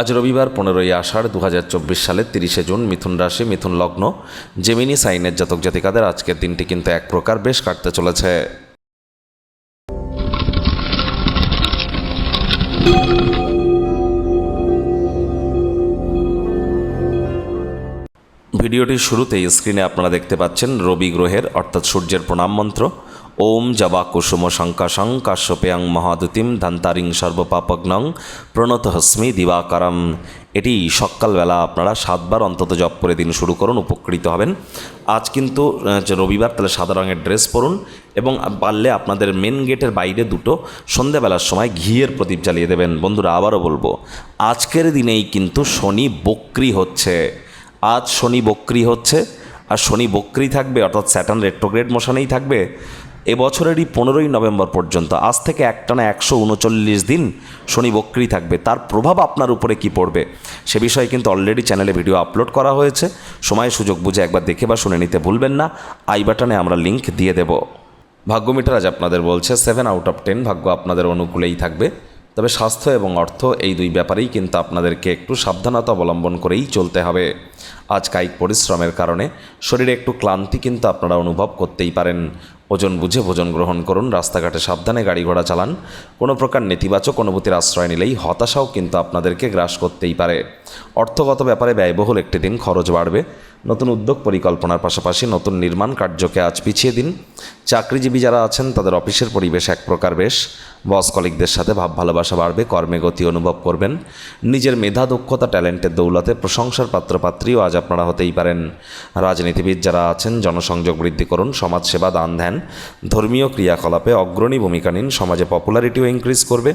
আজ রবিবার পনেরোই আষাঢ় দু হাজার চব্বিশ সালের তিরিশে জুন মিথুন রাশি, মিথুন লগ্ন, জেমিনি সাইনের জাতক জাতিকাদের আজকের দিনটি কিন্তু এক প্রকার বেশ কাটতে চলেছে। ভিডিওটির শুরুতেই স্ক্রিনে আপনারা দেখতে পাচ্ছেন রবি গ্রহের, অর্থাৎ সূর্যের প্রণাম মন্ত্র। ওম জবা কুসুম শঙ্কাশং কাশ্যপেয়ং মহাদুতিম ধন্তারিং সর্বপাপগ্নং প্রণত হস্মি দিবাকারম। এটি সকালবেলা আপনারা সাতবার অন্তত জপ করে দিন শুরু করুন, উপকৃত হবেন। আজ কিন্তু রবিবার, তাহলে সাদা রঙের ড্রেস পরুন এবং পারলে আপনাদের মেন গেটের বাইরে দুটো সন্ধেবেলার সময় ঘিয়ের প্রদীপ জ্বালিয়ে দেবেন। বন্ধুরা, আবারও বলব, আজকের দিনেই কিন্তু শনি বক্রি হচ্ছে। আজ শনি বক্রি হচ্ছে, আর শনি বক্রি থাকবে, অর্থাৎ স্যাটার্ন রেট্রোগ্রেড মোশনেই থাকবে। এবছরেরই পনেরোই নভেম্বর পর্যন্ত। আজ থেকে একটানা একশো উনচল্লিশ দিন শনি বক্রি থাকবে। তার প্রভাব আপনার উপরে কি পড়বে? সে বিষয়ে কিন্তু অলরেডি চ্যানেলে ভিডিও আপলোড করা হয়েছে। সময় সুযোগ বুঝে একবার দেখে বা শুনে নিতে ভুলবেন না। আই বাটনে আমরা লিংক দিয়ে দেব। ভাগ্যমিটার আজ আপনাদের বলছে সেভেন আউট অফ টেন ভাগ্য আপনাদের অনুকূলেই থাকবে। তবে স্বাস্থ্য এবং অর্থ এই দুই ব্যাপারেই কিন্তু আপনাদেরকে একটু সাবধানতা অবলম্বন করেই চলতে হবে। আজ কায়িক পরিশ্রমের কারণে শরীরে একটু ক্লান্তি কিন্তু আপনারা অনুভব করতেই পারেন। ওজন বুঝে ভোজন গ্রহণ করুন, রাস্তাঘাটে সাবধানে গাড়ি ঘোড়া চালান। কোনো প্রকার নেতিবাচক অনুভূতির আশ্রয় নিলেই হতাশাও কিন্তু আপনাদেরকে গ্রাস করতেই পারে। অর্থগত ব্যাপারে ব্যয়বহুল একটি দিন খরচ বাড়বে। নতুন উদ্যোগ পরিকল্পনার পাশাপাশি নতুন নির্মাণ কার্যকে আজ পিছিয়ে দিন। চাকরিজীবী যারা আছেন, তাদের অফিসের পরিবেশ এক প্রকার বেশ। বস কলিকদের সাথে ভাব ভালোবাসা বাড়বে, কর্মে গতি অনুভব করবেন। নিজের মেধা, দক্ষতা, ট্যালেন্টের দৌলতে প্রশংসার পাত্রপাত্রীও আজ আপনারা হতেই পারেন। রাজনীতিবিদ যারা আছেন, জনসংযোগ বৃদ্ধি করুন, সমাজসেবা দান ধ্যান, ধর্মীয় ক্রিয়াকলাপে অগ্রণী ভূমিকা নিন, সমাজে পপুলারিটিও ইনক্রিজ করবে।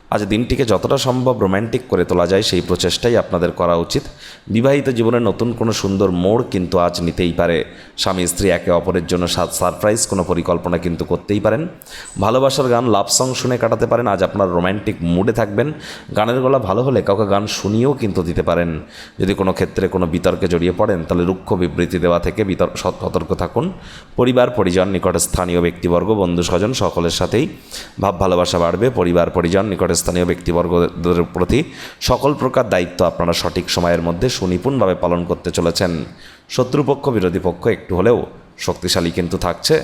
আজ দিনটিকে যতটা সম্ভব রোম্যান্টিক করে তোলা যায় সেই প্রচেষ্টাই আপনাদের করা উচিত। বিবাহিত জীবনে নতুন কোনো সুন্দর মোড় কিন্তু আজ নিতেই পারে। স্বামী স্ত্রী একে অপরের জন্য সারপ্রাইজ কোনো পরিকল্পনা কিন্তু করতেই পারেন। ভালোবাসার গান লাভ সং শুনে কাটাতে পারেন। আজ আপনার রোম্যান্টিক মুডে থাকবেন। গানের গলা ভালো হলে কাউকে গান শুনিয়েও কিন্তু দিতে পারেন। যদি কোনো ক্ষেত্রে কোনো বিতর্কে জড়িয়ে পড়েন, তাহলে রুক্ষ বিবৃতি দেওয়া থেকে বিতর্ক সতর্ক থাকুন। পরিবার, পরিজন নিকটে স্থানীয় ব্যক্তিবর্গ বন্ধু স্বজন সকলের সাথেই ভাব ভালোবাসা বাড়বে। পরিবার, পরিজন নিকট স্থানীয় ব্যক্তিবর্গদের প্রতি সকল প্রকার দায়িত্ব আপনারা সঠিক সময়ের মধ্যে সুনিপুণভাবে পালন করতে চলেছেন। শত্রুপক্ষ, বিরোধী পক্ষ একটু হলেও শক্তিশালী কিন্তু থাকছে।